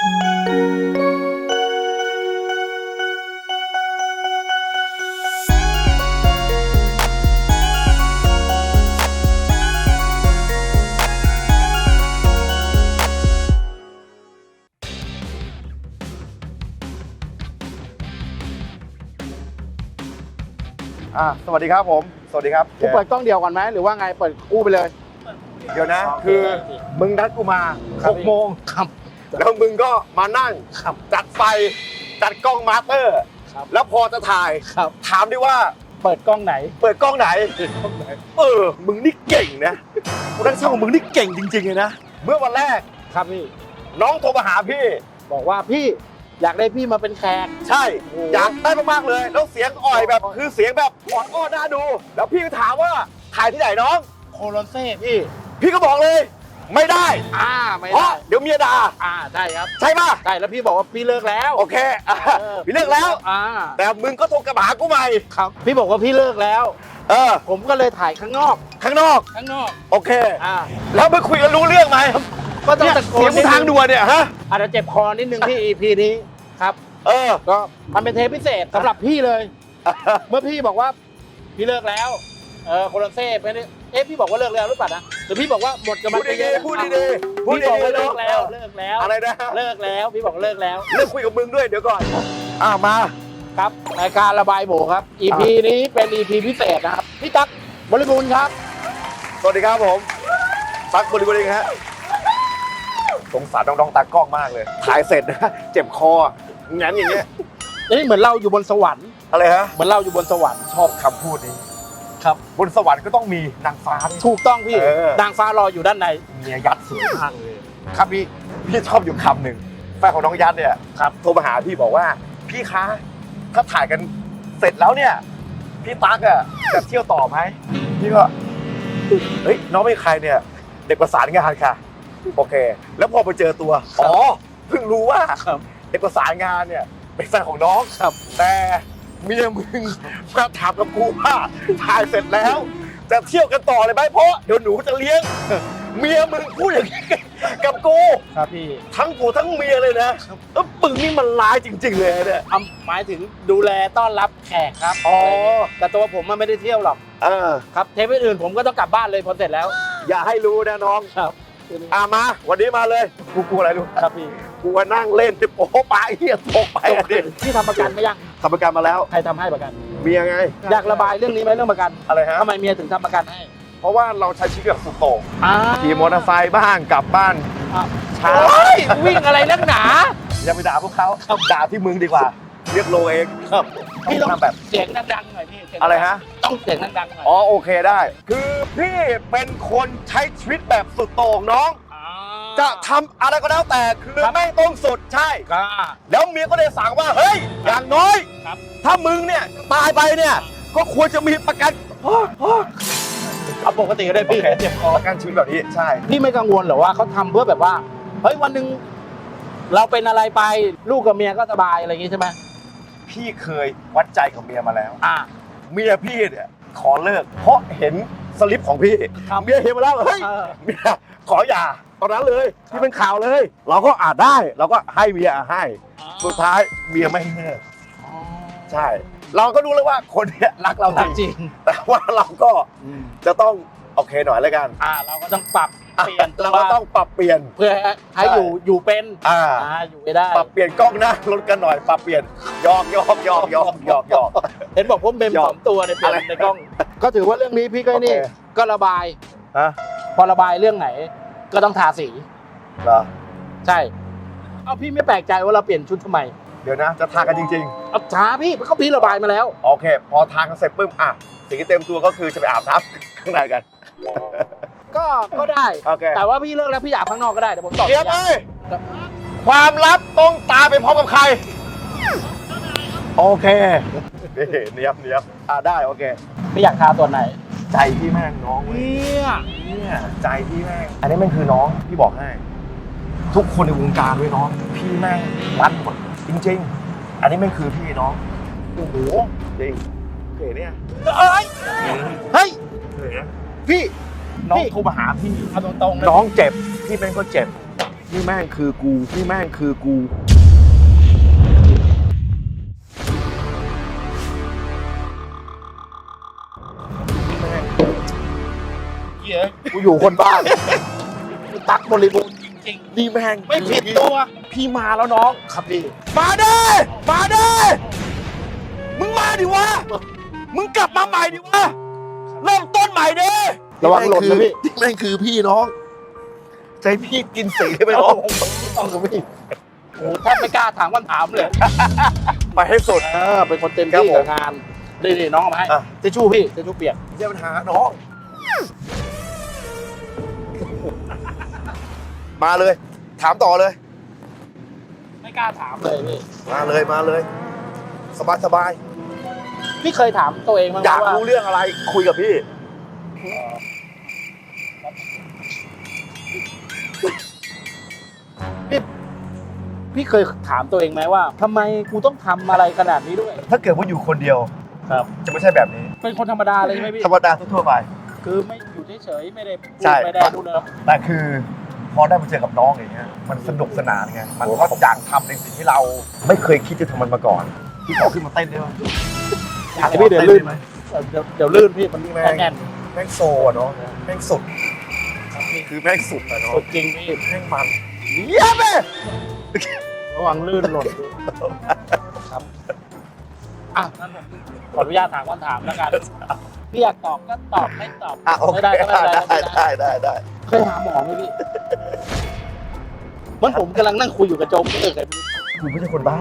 อ่าสวัสดีครับผม สวัสดีครับ กูเปิดกล้องเดียวก่อนไหมหรือว่าไงเปิดคู่ไปเลย เดี๋ยวนะโอเคคือมึงนัดกูมาครับ6โมงครับ แล้วมึงก็มานั่งครับจัดไฟจัดกล้องมาสเตอร์ ครับ แล้วพอจะถ่ายครับ ถามดิว่าเปิดกล้องไหน เปิดกล้องไหน เออ มึงนี่เก่งนะกูนั่งเช่าของมึงนี่เก่งจริงๆเลยนะ เมื่อวันแรกครับพี่ น้องโทรมาหาพี่ บอกว่าพี่อยากได้พี่มาเป็นแขก ใช่ โอ้อยากได้มากๆเลย แล้วเสียงอ่อยแบบคือเสียงแบบอ่อนอ้อนน่าดู แล้วพี่ก็ถามว่าถ่ายที่ไหนน้อง โคโลนเซ่พี่ พี่ก็บอกเลย ไม่ได้ อ่าไม่เพได้ราะเดี๋ยวเมียด่าอ่าใช่ครับใช่ป่ะใช่แล้วพี่บอกว่าพี่เลิกแล้วโอเคอะเออพี่เลิกแล้ว อ่าแต่มึงก็โทรกลับมาหากูใหม่ครับพี่บอกว่าพี่เลิกแล้ว เออ ผมก็เลยถ่ายข้างนอกข้างนอก ข้างนอกโอเค อ่าแล้วไปคุยกันรู้เรื่องไหมก็ต้องเนี่ยตะโกเสียนงมึงทางด่วนเนี่ยฮะอาจจะเจ็บคอนิดนึงที่ EP นี้ครับ เออ ก็มันเป็นเทปพิเศษสำหรับพี่เลย เมื่อพี่บอกว่าพี่เลิกแล้ว เออโคโลนเซ่ไม่ได้เอ๊ะพี่บอกว่าเลิกแล้วหรือเปล่านะ หรือพี่บอกว่าหมดกับมันพูดไปเยดีอะๆพูดดีๆพูดพี่บอกดีว่าๆเลิกแล้วเนเลิกแล้วอะอะไรนะเลิกแล้วพี่บอกเลิกแล้วเลิกคุยกับมึงด้วยเดี๋ยวก่อนอ่ามา ครับรายการระบายโบครับ EP นี้เป็น EP พิเศษนะครับพี่ตั๊กบริบูรณ์ครับ สวัสดีครับผมปักบริบูรณ์เองฮะสงสารน้องๆตากล้องมากเลยถ่ายเสร็จนะเจ็บคองั้นอย่างเงี้ยนี่เหมือนเราอยู่บนสวรรค์อะไรฮะ เหมือนเราอยู่บนสวรรค์ชอบคำพูดนี้ ครับ บนสวรรค์ก็ต้องมีนางฟ้าดิถูกต้องพี่ เออ นางฟ้ารออยู่ด้านใน เมียยัดสวยมากเลยครับพี่พี่ชอบอยู่คำหนึ่งแฟนของน้องยัดเนี่ยครับโทรมาหาพี่บอกว่าพี่คะถ้าถ่ายกันเสร็จแล้วเนี่ยพี่ตั๊กอะจะเที่ยวต่อไหมพี่ก็เฮ้ยน้องเป็นใครเนี่ย เด็กประสานงานค่ะ โอเค แล้วพอไปเจอตัวอ๋อเพิ่งรู้ว่า ครับเด็กประสานงานเนี่ยเป็นแฟนของน้องครับ แต่ เมียมึงมาถามกับกูว่าถ่ายเสร็จแล้ว จะเที่ยวกันต่อเลยไหมเพราะเดี๋ยวหนูจะเลี้ยง เมียมึงพูดอย่างนี้กับกูครับพี่ ทั้งผัวทั้งเมียเลยนะเออปึงนี่มันร้ายจริง ๆ เลยเนี่ยเอาหมายถึงดูแลต้อนรับแขกครับอ๋อะไรย่างเงี้ยแต่ตัวผมมันไม่ได้เที่ยวหรอกเออ ครับเทปอื่นๆผมก็ต้องกลับบ้านเลยพอเสร็จแล้ว อย่าให้รู้นะน้องครับ อ่ามา วันนี้มาเลยกูกลัวอะไรรู้ครับพี่กูว่านั่งเล่นติโป๊ะปะไอ้เหี้ยตกไปอะดิพี่ทำประกันไหมยังทำประกันมาแล้ว ใครทำให้ประกัน เมียไง อยากระบายเรื่องนี้ไหมเรื่องประกันอะไรฮะทำไมเมียถึงทำประกันให้ เพราะว่าเราใช้ชีวิตแบบสุดโต่งอ่าขี่มอเตอร์ไซค์บ้างกลับบ้านอะช้าโอ้ยวิ่งอะไรนักหนา อย่าไปด่าพวกเขาด่าที่มึงดีกว่าเรียกโลเองครับพี่ต้องแบบเสียงดังๆหน่อยพี่เสียงอะไรฮะ ต้องเสียงดังๆหน่อยอ๋อโอเคได้ คือพี่เป็นคนใช้ชีวิตแบบสุดโต่งน้องจะทำอะไรก็แล้วแต่คือไม่ต้องสุดใช่แล้วเมียก็เลยสั่งว่าเฮ้ยอย่างน้อย ครับ ถ้ามึงเนี่ยตายไปเนี่ย ก็ควรจะมีประกันโอ้โอ้เอาปกติก็ได้พี่เคเจ็บคอประกันชีวิตแบบนี้ใช่ พี่ไม่กังวลเหรอว่าเขาทำเพื่อแบบว่า เฮ้ยวันหนึ่งเราเป็นอะไรไปลูกกับเมียก็สบายอะไรอย่างงี้ใช่ไหม พี่เคยวัดใจกับเมียมาแล้วอ่าเมียพี่เนี่ยขอเลิก เพราะเห็นสลิปของพี่ครับเมียเห็นมาแล้วเฮ้ยเออ เมียขอหย่าตอนนั้นเลยที่เป็นข่าวเลย เราก็อาจได้เราก็ให้เมียให้ สุดท้ายเมียไม่ให้เลิกอ๋อใช่ เราก็รู้แล้วว่าคนเนี้ยรักเรารักจจริริงงแต่ว่าเราก็จะต้องโอเคหน่อยแล้วกัน อ่าเราก็ต้องปรับ เปลี่ยนเราก็ต้องปรับเปลี่ยนเพื่อให้อยู่อยู่เป็นอ่าอ่าอยู่ไม่ได้ ปรับเปลี่ยนกล้องหน้ารถกันหน่อยปรับเปลี่ยนยอกยอกยอกยอกยอกยอกเห็นบอกผมเบมยอมสองตัวในเปลี่ยนอะไรในกล้อง ก็ถือว่าเรื่องนี้พี่ก็นี่โอเคก็ระบายฮะพอระบายเรื่องไหน ก็ต้องทาสีเหรอใช่เอาพี่ไม่แปลกใจว่าเราเปลี่ยนชุดทำไมเดี๋ยวนะจะทากันจริงเอาช้าพี่ก็พี่ระบายมาแล้วๆโอเค พอทากันเสร็จปุ๊บอะสีเต็มตัวก็คือจะไปอาบน้ำข้างในกัน ก็ก็ได้ โอเค แต่ว่าพี่เลิกแล้วพี่อยากข้างนอกก็ได้เดี๋ยวผมตอบเดี๋ยวเอ้ยความลับต้องตามไปพร้อมกับใคร โอเคนี่เนียบเนียบอ่าได้โอเค พี่อยากทาตัวไหน ใจพี่แม่งน้องเว้ยเนี่ยเนี่ยใจพี่แม่งอันนี้แม่งคือน้องพี่บอกให้ ทุกคนในวงการด้วยน้อง พี่แม่งรัดหมดจริง ๆ อันนี้แม่งคือพี่น้องโอ้โหจริงเก๋เนี่ยเอ้ยเฮ้ยเก๋นะพี่ น้องพี่โทรมาหาพี่เอาตรงๆนะน้องเจ็บพี่แม่งก็เจ็บนี่แม่งคือกูนี่แม่งคือกูนี่แม่งเหี้ยกูอยู่คนบ้านตักบริบูรณ์จริงนี่แม่งๆไม่ผิดตัว พี่มาแล้วน้องครับพี่มาเด้มาเด้มึงมาดิวะมึงกลับมาใหม่ดิวะเริ่มต้นใหม่เด้ ระวังหล่นนะพี่นี่แม่งคือพี่น้อง ใจพี่กินสีได้ไหมน้องต้องกับพี่โอ้โหแทบไม่กล้าถามคำถามเลย ไปให้สุด เออเป็นคนเต็มครับที่ผมกับงานนี่นี่น้องเอามาให้อะทิชชู่พี่ทิชชู่เปียกเจ้าปัญหาน้อง มาเลย ถามต่อเลย ไม่กล้าถามเลยพี่มาเลยมาเลย สบายสบายพี่เคยถามตัวเองบ้างไหอยากมว่ารู้เรื่องอะไรคุยกับพี่ พี่เคยถามตัวเองไหมว่าทำไมกูต้องทำอะไรขนาดนี้ด้วย ถ้าเกิดว่าอยู่คนเดียวครับ จะไม่ใช่แบบนี้ เป็นคนธรรมดาเลยใช่ไหมพี่ ธรรมดาทั่วๆไป คือไม่อยู่เฉยๆไม่ได้พูดใช่ ไม่ได้ดูเนอะแต่คือพอได้มาเจอกับน้องอย่างเงี้ยมันสนุกสนานไงมันก็อยากทำในสิ่งที่เราไม่เคยคิดจะทำมันมาก่อนพี่ขอขึ้นมาเต้นได้ไหมอยากให้พี่เดี๋ยวลื่นเดี๋ยวเดี๋ยวลื่นพี่มันแม่งแน่นแม่งโซอะเนาะแม่งสุด คือแม่งสุดอะเนาะสุดจริงพี่แม่งมันเยี่ยมเลยระวังลื่นหล่นครับอะงั้นผมขออนุญาตถามคำถามแล้วกันพี่อยากตอบก็ตอบไม่ตอบอะโอเคไม่ได้ก็ไม่ได้เป็นไรได้ได้ได้ได้เคยหาหมอไหมพี่มันผมกำลังนั่งคุยอยู่กับโจ๊กเออไงกูไม่ใช่คนบ้า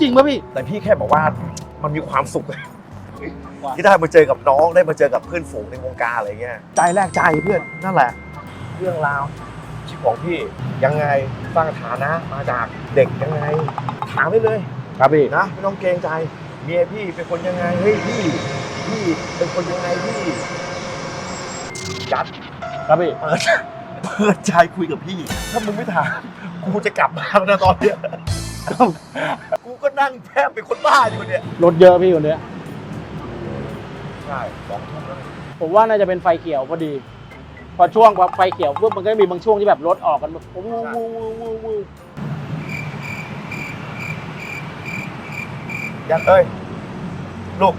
จริงป่ะพี่ แต่พี่แค่บอกว่ามันมีความสุขว่า ที่ได้มาเจอกับน้องได้มาเจอกับเพื่อนฝูงในวงการอะไรเงี้ยใจแรกใจเพื่อนนั่นแหละ เรื่องราวชีวิตของพี่ยังไงสร้างฐานะมาจากเด็กยังไงถามได้เลยครับพี่นะไม่ต้องเกรงใจเมียพี่เป็นคนยังไงเฮ้ยพี่พี่เป็นคนยังไงพี่จัดครับพี่เปิดเปิดใจคุยกับพี่ ถ้ามึงไม่ถามกูจะกลับมาแล้วนะตอนเนี้ยกูก็นั่งแทบเป็นคนบ้าอยู่เนี่ยรถเยอะพี่คนเนี้ย ใช่สองทุ่มแล้วผมว่าน่าจะเป็นไฟเขียวพอดี พอช่วงไฟเขียวปุ๊บมันก็จะมีบางช่วงที่แบบรถออกกันแบบวู้วู้วู้วู้วู้ยัดเอ้ย ลูก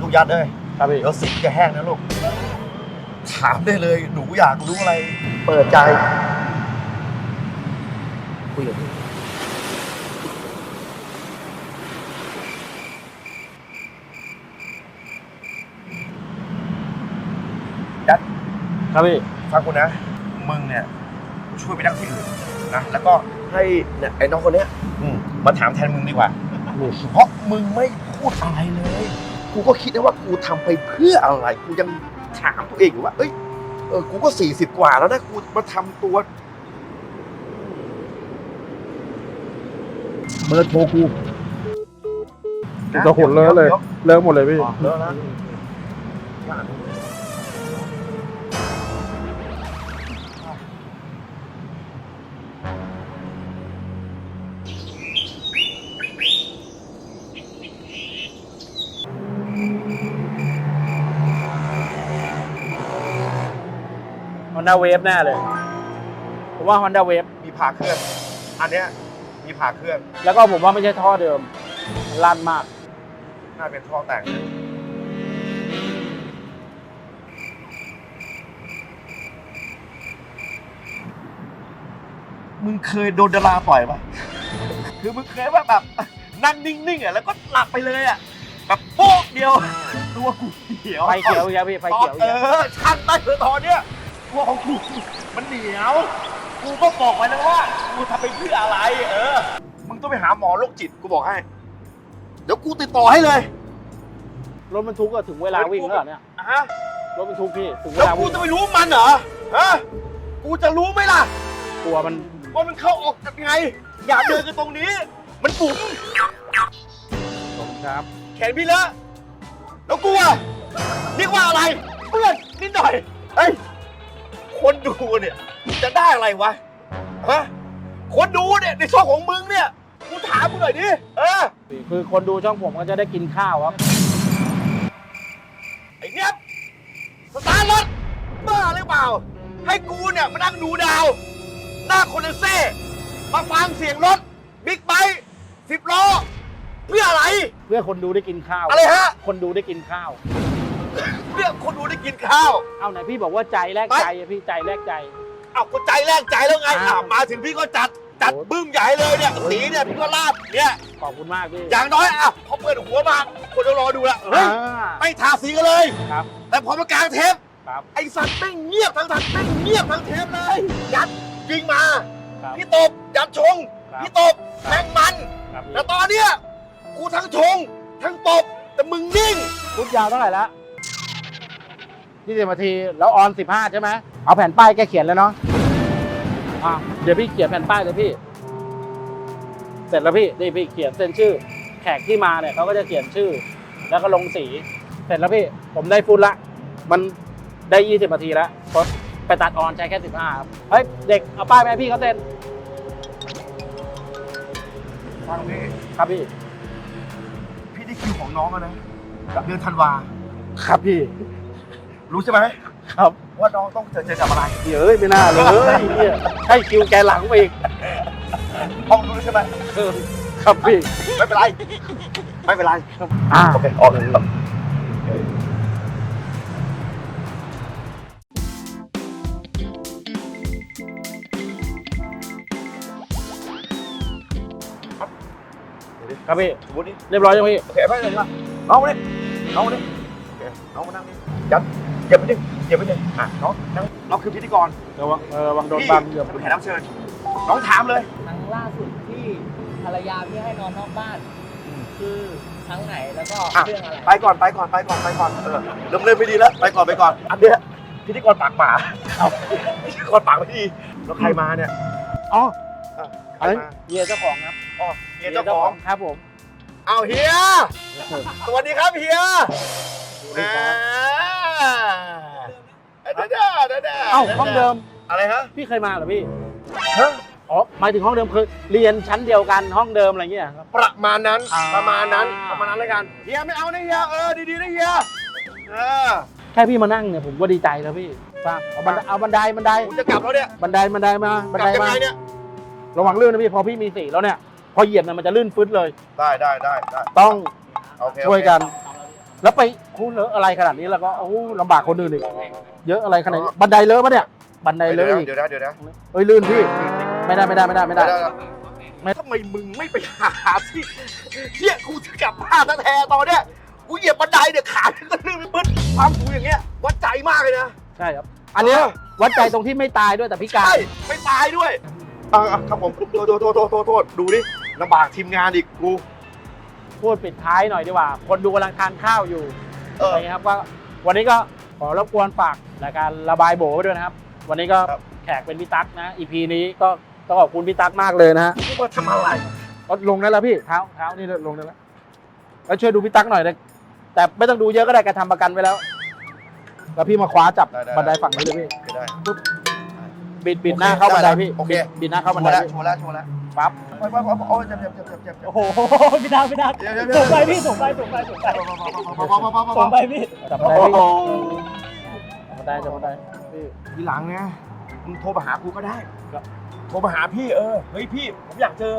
ลูกยัดเอ้ยครับพี่เดี๋ยวสิงจะแห้งนะลูก ถามได้เลย หนูอยากรู้อะไร เปิดใจ คุยกับพี่ ครับพี่ฟังกูนะ มึงเนี่ยช่วยไปนั่งที่อื่นนะแล้วก็ให้เนี่ยไอ้น้องคนเนี้ยอืมมาถามแทนมึงดีกว่า เพราะมึงไม่พูดอะไรเลย กูก็คิดนะว่ากูทำไปเพื่ออะไร กูยังถามตัวเองอยู่ว่า เอ้ย เออ กูก็สี่สิบกว่าแล้วนะ กูมาทำตัว เบอร์โทรกูนะจะหุ่นเลอะเลยดี๋วเลิกหมดเลยพี่อ๋อเลอะนะ ฮอนด้าเวฟแน่เลย ผมว่าฮอนด้าเวฟมีผ่าเครื่อง อันเนี้ยมีผ่าเครื่อง แล้วก็ผมว่าไม่ใช่ท่อเดิมมันลั่นมาก น่าเป็นท่อแต่งนะมึงเคยโดนดาราต่อยปะคือมึงเคยว่าแบบนั่งนิ่งๆอะแล้วก็หลับไปเลยอะ แบบโป๊กเดียว ตัวกูเขียวไฟเขียวอีกแล้วพี่ไฟเขียวอีกเอแล้ว อช่างได้เถอะตอนเนี้ย ตัวของกูมันเหนียว กูก็บอกไว้แล้วว่า กูทำไปเพื่ออะไร เออ มึงต้องไปหาหมอโรคจิต กูบอกให้ เดี๋ยวกูติดต่อให้เลยรถบรรทุกก็ถึงเวลาวิ่งแล้วเหรอเนี่ยอะฮะ รถบรรทุกพี่ถึงเวแล้วลากูวิ่งจะไปรู้มันเหรอ ฮะ กูจะรู้ไหมล่ะ กลัวมันว่ามันเข้าออกกันไง อย่าเดินกันตรงนี้ มันปุ๋มครับ แขนพี่เลอะแล้วกูอะเรียกว่าอะไร เพื่อนนิดหน่อย เฮ้ย คนดูเนี่ยจะได้อะไรวะฮะคนดูเนี่ยในช่องของมึงเนี่ยกูถามกูหน่อยดิเออคือคนดูช่องผมก็จะได้กินข้าวครับไอ้เนี้ยบสตาร์ทรถบ้าหรือเปล่า ให้กูเนี่ยมานั่งดูดาว หน้าคนเซ่มาฟังเสียงรถบิ๊กไบค์สิบล้อเพื่ออะไร เพื่อคนดูได้กินข้าวอะไรฮะ คนดูได้กินข้าวเพื่อคนดูได้กินข้าว เอาไหนพี่บอกว่าใจแลกใจอะพี่ใจแลกใจ เอาก็ใจแรกใจแล้วไงอ่าอะมาถึงพี่ก็จัดจัดโอ้บึ้มใหญ่เลยเนี่ยสีเนี่ยพี่ก็ลาดเนี่ยขอบคุณมากพี่อย่างน้อยอะพอเปิดหัวมาคนจะรอดูละเฮ้ยอ่าไม่ทาสีกันเลย ครับแต่พอมากลางเทปครับไอ้สัตว์แม่งเงียบทั้งทันแม่งเงียบทั้งเทปเลยยัดยิงมาครับ พี่ตบยัดชงครับ พี่ตบแม่งมัน ครับพี่แต่ตอนเนี้ยกูทั้งชง ทั้งตบแต่มึงนิ่ง ชุดยาวเท่าไหร่ละ ยี่สิบนาที แล้วออนสิบห้าใช่ไหมเอาแผ่นป้ายแกเขียนแล้วเนาะอะเดี๋ยวพี่เขียนแผ่นป้ายเลยพี่ เสร็จแล้วพี่นี่พี่เขียนเซ็นชื่อ แขกที่มาเนี่ยเขาก็จะเขียนชื่อ แล้วก็ลงสี เสร็จแล้วพี่ผมได้ฟุตละ มันได้ยี่สิบนาทีแล้วเพราะไปตัดออนใช้แค่สิบห้าครับเฮ้ยเด็กเอาป้ายไปให้พี่เขาเซ็นฟังพี่ครับพี่ พี่ได้คิวของน้องแล้วนะกับเดือนธันวาครับพี่ รู้ใช่ไหมครับว่าน้องต้องเจอเจอกับอะไรเฮ้ยไม่น่าเลยเนี่ยให้คิวแกหลังไปอีกห้องรู้ใช่ไหมเออครับพี่ไม่เป็นไรไม่เป็นไรอ่าโอเคออกเลยครับเดี๋ยวดิครับพี่สมมตินี่เรียบร้อยยังพี่โอเคไม่เป็นไรน้องมาดิน้องมาดิโอเคน้องมานั่งนี่ยัด เก็บไปดิเก็บไปดิอะน้องนั่งน้องคือพิธีกรระวังเออระวังโดนพี่บังเดี๋ยวเป็นแขกรับเชิญน้องถามเลยครั้งล่าสุดที่ภรรยาพี่ให้นอนนอกบ้าน คือครั้งไหนแล้วก็อะเรื่องอะไร ไปก่อนไปก่อนไปก่อนไปก่อนเออเริ่มเริ่มไม่ดีแล้วไปก่อนไปก่อน อันเนี้ยพิธีกรปากหมาครับพิธีกรปากไม่ดีแล้วใครมาเนี่ยอ๋ออะใครอันนั้นมาเฮียเจ้าของครับอ๋อเฮียเจ้าของครับผมเอาเฮียสวัสดีครับเฮียอ่าเด้อเด้อเด้อเด้อเอ้าห้องเดิม อะไรฮะพี่เคยมาเหรอพี่ฮะอ๋อหมายถึงห้องเดิมเคยเรียนชั้นเดียวกันห้องเดิมอะไรเงี้ยครับ ประมาณนั้นอ่า ประมาณนั้นประมาณนั้นแล้วกันเฮียไม่เอานะเฮียเออดีๆนะเฮียเออแค่พี่มานั่งเนี่ยผมก็ดีใจแล้วพี่ฟังเอาบันไดเอาบันไดบันไดผมจะกลับแล้วเนี่ยบันไดบันไดมาบันกลัไดยังมาไงเนี่ยระวังลื่นนะพี่พอพี่มีสีแล้วเนี่ย พอเหยียบเนี่ยมันจะลื่นฟึดเลย ได้ได้ได้ได้ต้องโอเคโอเคช่วยกัน แล้วไปคูเลอะอะไรขนาดนี้แล้วก็โอ้โหลำบากคนอื่นอีกเยอะอะไรขนาดนี้บันไดเลอะปะเนี่ย บันไดเลอะอีกเดี๋ยวนะเดี๋ยวนะเอ้ยลื่นพี่ไม่ได้ไม่ได้ไม่ได้ไม่ได้เดี๋ยวนะไม่ทำไมมึงไม่ไปหาที่เนี่ยกูจะกลับบ้านแท้ๆตอนเนี้ยกูเหยียบบันไดเนี่ยขาก็ลื่นไปปึ๊ดความสูงอย่างเงี้ยวัดใจมากเลยนะใช่ครับ อันเนี้ยเออวัดใจตรงที่ไม่ตายด้วยแต่พิการใช่ไม่ตายด้วยอ่าครับผมโทษโทษโทษโทษโทษโทษดูดิลำบากทีมงานอีกกู พูดปิดท้ายหน่อยดีกว่า คนดูกำลังทานข้าวอยู่เออะไรอเงี้ยครับก็วันนี้ก็ขอรบกวนฝากรายการระบายโบไว้ด้วยนะครับ วันนี้ก็ครับแขกเป็นพี่ตั๊กนะอีพีนี้ก็ต้องขอบคุณพี่ตั๊กมากเลยนะฮะกูมาทำอะไร ก็ลงได้แล้วพี่เท้าเท้านี่ลงได้แล้วแล้วช่วยดูพี่ตั๊กหน่อยนะแต่ไม่ต้องดูเยอะก็ได้แกทำประกันไว้แล้ว แล้วพี่มาคว้าจับได้ได้ บันไดฝั่งนี้เลยพี่ ไม่ได้บิ ดบิดโอเคหน้าเข้าบันไดได้แล้วพี่โอเคบิดบิดหน้าเข้าโชบันว์ไดแล้วพี่โชว์แล้วโชว์แล้วปั๊บไปไปไปโอ้ยเจ็บเจ็บเจ็บเจ็บเจ็บเจ็บโอ้โหพี่ดาวพี่ดาวเดี๋ยวเดี๋ยวเดี๋ยวส่งไปพี่ส่งไปส่งไปส่งไปส่งไปพี่จับบันไดพี่จับบันไดจับบันไดพี่ทีหลังนะมึงโทรมาหากูก็ได้ครับโทรมาหาพี่เออเฮ้ยพี่ผมอยากเจอ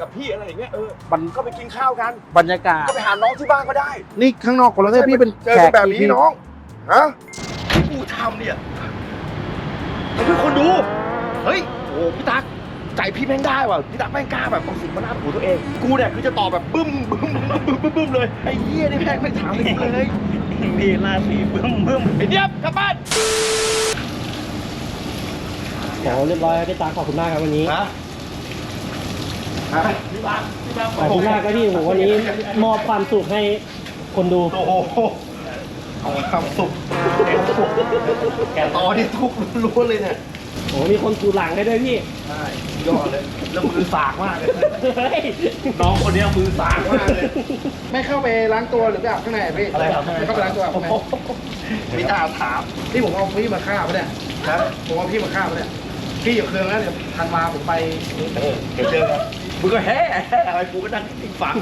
กับพี่อะไรอย่างเงี้ยเออมันก็ไปกินข้าวกัน บรรยากาศก็ไปหาน้องที่บ้านก็ได้ นี่ข้างนอกคนละเทศพี่เป็นเจอแขกักนแบบนี้พี่น้องฮะที่กูทำเนี่ย มันคือคนดู เฮ้ย โอ้พี่ตั๊กใจพี่แม่งได้ว่ะพี่ตั๊กแม่งกล้าแบบเอาสิ่งมาหน้าหูตัวเอง กูเนี่ยคือจะตอบแบบบึ้มบึ้มบึ้มบึ้มบึ้มบึ้มเลยไอ้เหี้ยนี่แม่งไม่ถามเลยเลยพี่ราศีบึ้มบึ้มไอ้เนี้ยบกลับบ้านโอ้เรียบร้อยพี่ตาขอบคุณมากครับวันนี้ฮะฮะขอบคุณมากครับพี่โหวันนี้มอบความสุขให้คนดูโอ้โหเอาความสุข แกตอนนี้ทุกข์ล้วนๆเลยเนี่ยโอ้มีคนกูหลังให้ด้วยพี่ ใช่ยอดเลย แล้วมือสากมากเลย เฮ้ย น้องคนเนี้ยมือสากมากเลย ไม่เข้าไปล้างตัวหรือไปอาบข้างในพี่อะไรครับไม่เข้าไปล้างตัวอาบข้างในไม่น่าถามนี่ผมเอาพี่มาฆ่าปะเนี่ยนะผมเอาพี่มาฆ่าปะเนี่ย พี่อย่าเครืองนะเดี๋ยวทันมาผมไปเออเดี๋ยวเจอกันมึงก็แฮ่อะไรกูก็นั่งติดฟัง